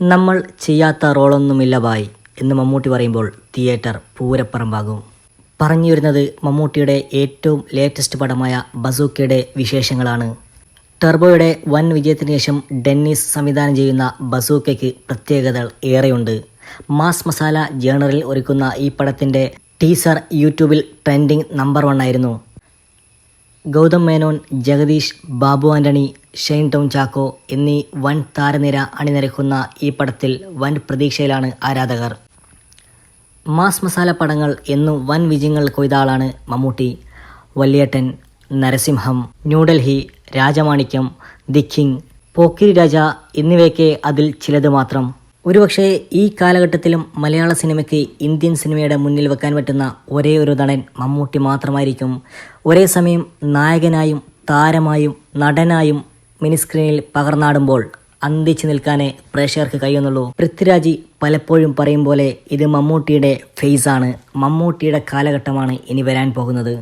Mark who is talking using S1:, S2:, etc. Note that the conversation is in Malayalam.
S1: നമ്മൾ ചെയ്യാത്ത റോളൊന്നുമില്ല ബായ് എന്ന് മമ്മൂട്ടി പറയുമ്പോൾ തിയേറ്റർ പൂരപ്പറമ്പാകും. പറഞ്ഞു വരുന്നത് മമ്മൂട്ടിയുടെ ഏറ്റവും ലേറ്റസ്റ്റ് പടമായ ബസൂക്കയുടെ വിശേഷങ്ങളാണ്. ടെർബോയുടെ വൻ വിജയത്തിന് ശേഷം ഡെന്നിസ് സംവിധാനം ചെയ്യുന്ന ബസൂക്കയ്ക്ക് പ്രത്യേകതകൾ ഏറെയുണ്ട്. മാസ് മസാല ജേണറിൽ ഒരുക്കുന്ന ഈ പടത്തിന്റെ ടീസർ യൂട്യൂബിൽ ട്രെൻഡിങ് നമ്പർ വൺ ആയിരുന്നു. ഗൗതം മേനോൻ ജഗദീഷ് ബാബു ആന്റണി ഷെയ്ൻ ടൗൺ ചാക്കോ എന്നീ വൻ താരനിര അണിനിരക്കുന്ന ഈ പടത്തിൽ വൻ പ്രതീക്ഷയിലാണ് ആരാധകർ. മാസ് മസാല പടങ്ങൾ എന്നും വൻ വിജയങ്ങൾ കൊയ്ത ആളാണ് മമ്മൂട്ടി. വല്യേട്ടൻ നരസിംഹം ന്യൂഡൽഹി രാജമാണിക്യം ദി കിങ് പോക്കിരി രാജ എന്നിവയൊക്കെ അതിൽ ചിലത് മാത്രം. ഒരുപക്ഷെ ഈ കാലഘട്ടത്തിലും മലയാള സിനിമയ്ക്ക് ഇന്ത്യൻ സിനിമയുടെ മുന്നിൽ വെക്കാൻ പറ്റുന്ന ഒരേ ഒരു നടൻ മമ്മൂട്ടി മാത്രമായിരിക്കും. ഒരേ സമയം നായകനായും താരമായും നടനായും മിനിസ്ക്രീനിൽ പകർന്നാടുമ്പോൾ അന്തിച്ചു നിൽക്കാനേ പ്രേക്ഷകർക്ക് കഴിയുന്നുള്ളൂ. പൃഥ്വിരാജ് പലപ്പോഴും പറയും പോലെ ഇത് മമ്മൂട്ടിയുടെ ഫേസാണ് മമ്മൂട്ടിയുടെ കാലഘട്ടമാണ് ഇനി വരാൻ പോകുന്നത്.